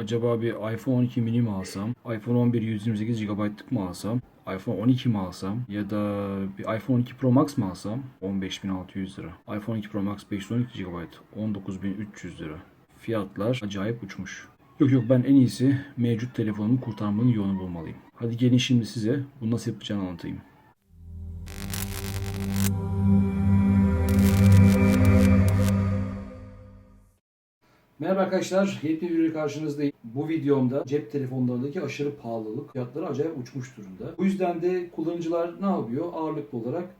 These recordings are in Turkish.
Acaba bir iPhone 12 mini mi alsam? iPhone 11 128 GB'lık mı alsam? iPhone 12 mi alsam? Ya da bir iPhone 12 Pro Max mı alsam? 15.600 lira. iPhone 12 Pro Max 512 GB 19.300 lira. Fiyatlar acayip uçmuş. Yok yok ben en iyisi mevcut telefonumu kurtarmanın yolunu bulmalıyım. Hadi gelin şimdi size bunu nasıl yapacağını anlatayım. Merhaba arkadaşlar, yepyeni bir video karşınızdayım. Bu videomda cep telefonlarındaki aşırı pahalılık fiyatları acayip uçmuş durumda. Bu yüzden de kullanıcılar ne yapıyor? Ağırlıklı olarak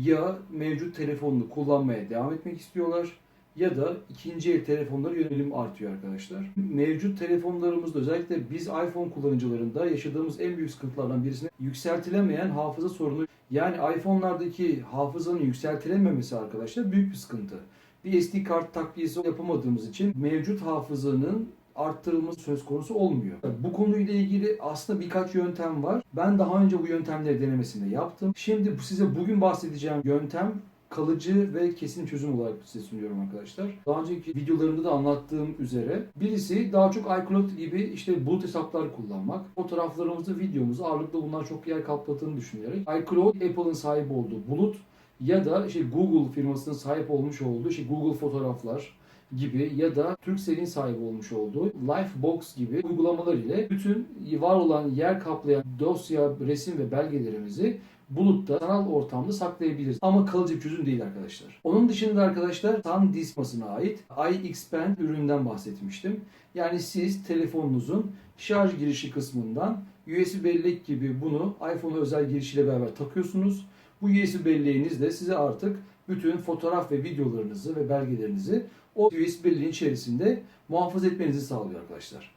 ya mevcut telefonunu kullanmaya devam etmek istiyorlar ya da ikinci el telefonlara yönelim artıyor arkadaşlar. Mevcut telefonlarımızda özellikle biz iPhone kullanıcılarında yaşadığımız en büyük sıkıntılardan birisine yükseltilemeyen hafıza sorunu. Yani iPhone'lardaki hafızanın yükseltilememesi arkadaşlar büyük bir sıkıntı bir SD kart takviyesi yapamadığımız için mevcut hafızanın arttırılması söz konusu olmuyor. Bu konuyla ilgili aslında birkaç yöntem var. Ben daha önce bu yöntemleri denemesinde yaptım. Şimdi size bugün bahsedeceğim yöntem kalıcı ve kesin çözüm olarak size sunuyorum arkadaşlar. Daha önceki videolarımda da anlattığım üzere birisi daha çok iCloud gibi işte bulut hesaplar kullanmak. Fotoğraflarımızı, videomuzu ağırlıklı bunlar çok yer kaplattığını düşünerek iCloud Apple'ın sahip olduğu bulut ya da işte Google firmasının sahip olmuş olduğu işte Google Fotoğraflar gibi ya da Turkcell'in sahip olmuş olduğu Lifebox gibi uygulamalar ile bütün var olan yer kaplayan dosya, resim ve belgelerimizi bulutta, sanal ortamda saklayabiliriz. Ama kalıcı bir çözüm değil arkadaşlar. Onun dışında arkadaşlar SanDisk masına ait iXpand üründen bahsetmiştim. Yani siz telefonunuzun şarj girişi kısmından USB bellek gibi bunu iPhone'a özel girişiyle beraber takıyorsunuz. Bu USB belleğiniz de size artık bütün fotoğraf ve videolarınızı ve belgelerinizi o USB belleğin içerisinde muhafaza etmenizi sağlıyor arkadaşlar.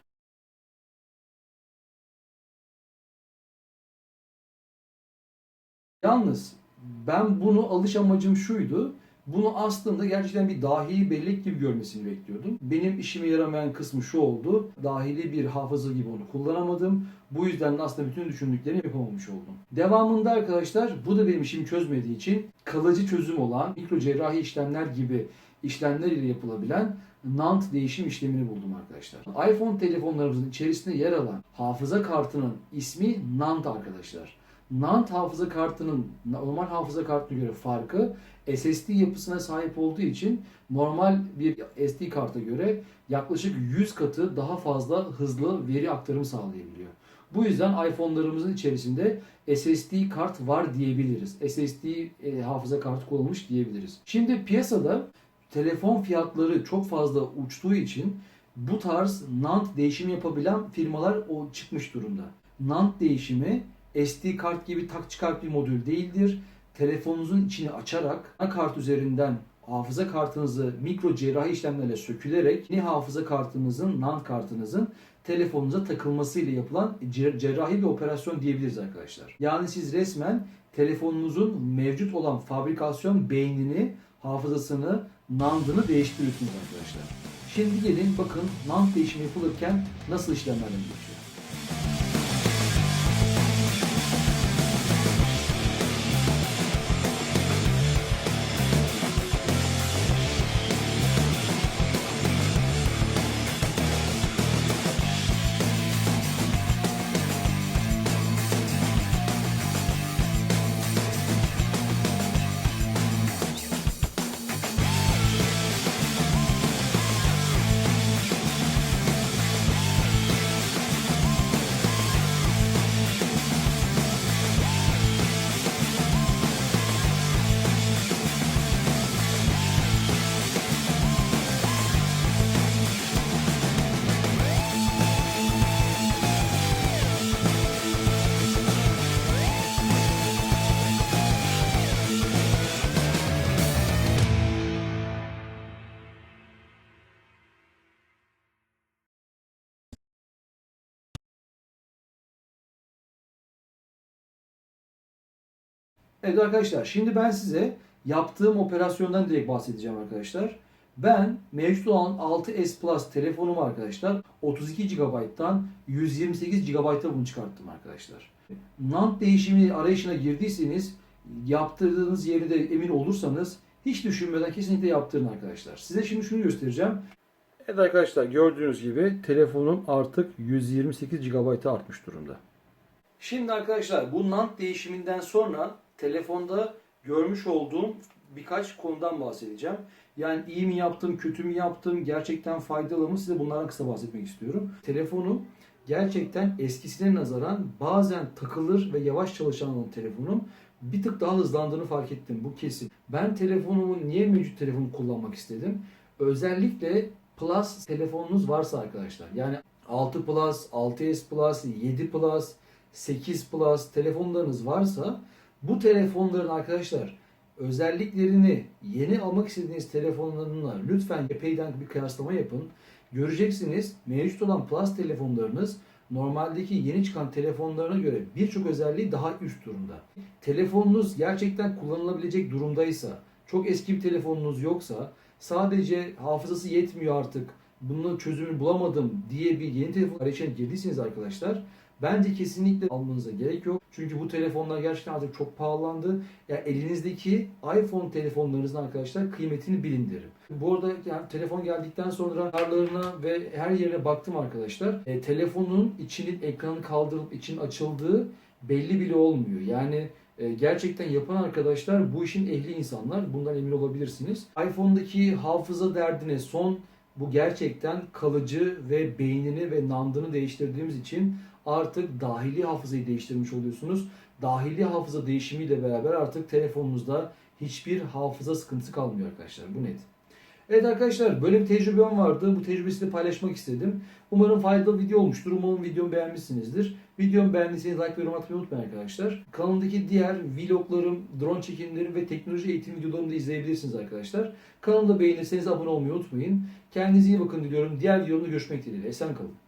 Yalnız ben bunu alış amacım şuydu. Bunu aslında gerçekten bir dahili bellek gibi görmesini bekliyordum. Benim işime yaramayan kısmı şu oldu. Dahili bir hafıza gibi onu kullanamadım. Bu yüzden de aslında bütün düşündüklerimi yapamamış oldum. Devamında arkadaşlar bu da benim işimi çözmediği için kalıcı çözüm olan mikro cerrahi işlemler gibi işlemler ile yapılabilen NAND değişim işlemini buldum arkadaşlar. iPhone telefonlarımızın içerisinde yer alan hafıza kartının ismi NAND arkadaşlar. NAND hafıza kartının normal hafıza kartına göre farkı SSD yapısına sahip olduğu için normal bir SD karta göre yaklaşık 100 katı daha fazla hızlı veri aktarımı sağlayabiliyor. Bu yüzden iPhone'larımızın içerisinde SSD kart var diyebiliriz. SSD e, hafıza kartı kullanılmış diyebiliriz. Şimdi piyasada telefon fiyatları çok fazla uçtuğu için bu tarz NAND değişimi yapabilen firmalar o çıkmış durumda. NAND değişimi SD kart gibi tak çıkart bir modül değildir. Telefonunuzun içini açarak anakart üzerinden hafıza kartınızı mikro cerrahi işlemlerle sökülerek yeni hafıza kartınızın, NAND kartınızın telefonunuza takılmasıyla yapılan cer- cerrahi bir operasyon diyebiliriz arkadaşlar. Yani siz resmen telefonunuzun mevcut olan fabrikasyon beynini, hafızasını, NAND'ını değiştiriyorsunuz arkadaşlar. Şimdi gelin bakın NAND değişimi yapılırken nasıl işlemlerden geçiyor. Evet arkadaşlar şimdi ben size yaptığım operasyondan direkt bahsedeceğim arkadaşlar. Ben mevcut olan 6s Plus telefonumu arkadaşlar 32 GB'dan 128 GB'a bunu çıkarttım arkadaşlar. NAND değişimi arayışına girdiyseniz yaptırdığınız yeri de emin olursanız hiç düşünmeden kesinlikle yaptırın arkadaşlar. Size şimdi şunu göstereceğim. Evet arkadaşlar gördüğünüz gibi telefonum artık 128 GB'a artmış durumda. Şimdi arkadaşlar bu NAND değişiminden sonra telefonda görmüş olduğum birkaç konudan bahsedeceğim. Yani iyi mi yaptım, kötü mü yaptım, gerçekten faydalı mı size bunlardan kısa bahsetmek istiyorum. Telefonum gerçekten eskisine nazaran bazen takılır ve yavaş çalışan olan telefonum bir tık daha hızlandığını fark ettim. Bu kesin. Ben telefonumu niye mevcut telefonu kullanmak istedim? Özellikle Plus telefonunuz varsa arkadaşlar. Yani 6 Plus, 6s Plus, 7 Plus, 8 Plus telefonlarınız varsa bu telefonların arkadaşlar özelliklerini yeni almak istediğiniz telefonlarınla lütfen epeyden bir kıyaslama yapın. Göreceksiniz mevcut olan Plus telefonlarınız normaldeki yeni çıkan telefonlarına göre birçok özelliği daha üst durumda. Telefonunuz gerçekten kullanılabilecek durumdaysa, çok eski bir telefonunuz yoksa, sadece hafızası yetmiyor artık, bunun çözümünü bulamadım diye bir yeni telefon arayışına girdiyseniz arkadaşlar, bence kesinlikle almanıza gerek yok. Çünkü bu telefonlar gerçekten artık çok pahalandı. Ya elinizdeki iPhone telefonlarınızın arkadaşlar kıymetini bilin derim. Bu arada yani telefon geldikten sonra karlarına ve her yerine baktım arkadaşlar. E, telefonun içinin ekranı kaldırılıp için açıldığı belli bile olmuyor. Yani e, gerçekten yapan arkadaşlar bu işin ehli insanlar. Bundan emin olabilirsiniz. iPhone'daki hafıza derdine son bu gerçekten kalıcı ve beynini ve nandını değiştirdiğimiz için artık dahili hafızayı değiştirmiş oluyorsunuz. Dahili hafıza değişimiyle beraber artık telefonunuzda hiçbir hafıza sıkıntısı kalmıyor arkadaşlar. Bu net. Evet arkadaşlar böyle bir tecrübem vardı. Bu tecrübeyi sizinle paylaşmak istedim. Umarım faydalı bir video olmuştur. Umarım videomu beğenmişsinizdir. Videomu beğendiyseniz like ve yorum atmayı unutmayın arkadaşlar. Kanalımdaki diğer vloglarım, drone çekimlerim ve teknoloji eğitim videolarımı da izleyebilirsiniz arkadaşlar. Kanalımda beğenirseniz abone olmayı unutmayın. Kendinize iyi bakın diliyorum. Diğer videomda görüşmek dileğiyle. Esen kalın.